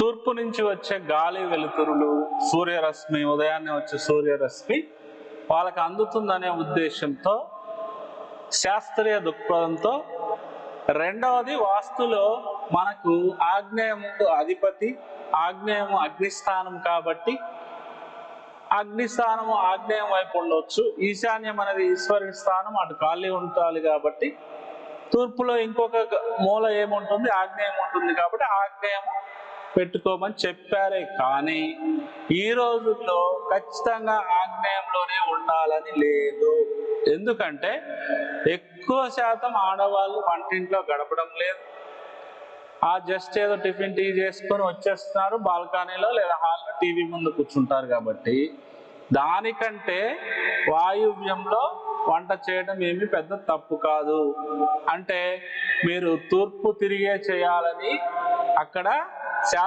తూర్పు నుంచి వచ్చే గాలి వెలుతురులు సూర్యరశ్మి ఉదయాన్నే వచ్చే సూర్యరశ్మి వాళ్ళకి అందుతుందనే ఉద్దేశంతో శాస్త్రీయ దృక్పథంతో రెండవది వాస్తులో మనకు ఆగ్నేయము అధిపతి ఆగ్నేయము అగ్నిస్థానం కాబట్టి అగ్నిస్థానము ఆగ్నేయం వైపు ఉండవచ్చు ఈశాన్యం అనేది ఈశ్వరుని స్థానం అటు ఖాళీ ఉండాలి కాబట్టి తూర్పులో ఇంకొక మూల ఏముంటుంది? ఆగ్నేయం ఉంటుంది కాబట్టి ఆగ్నేయం పెట్టుకోమని చెప్పారే. కానీ ఈ రోజుల్లో ఖచ్చితంగా ఆగ్నేయంలోనే ఉండాలని లేదు. ఎందుకంటే ఎక్కువ శాతం ఆడవాళ్ళు వంటింట్లో గడపడం లేదు. ఆ జస్ట్ ఏదో టిఫిన్ టీ చేసుకొని వచ్చేస్తున్నారు బాల్కనీలో లేదా హాల్లో టీవీ ముందు కూర్చుంటారు కాబట్టి. దానికంటే వాయువ్యంలో వంట చేయడం ఏమి పెద్ద తప్పు కాదు. అంటే మీరు తూర్పు తిరిగే చేయాలని అక్కడ శా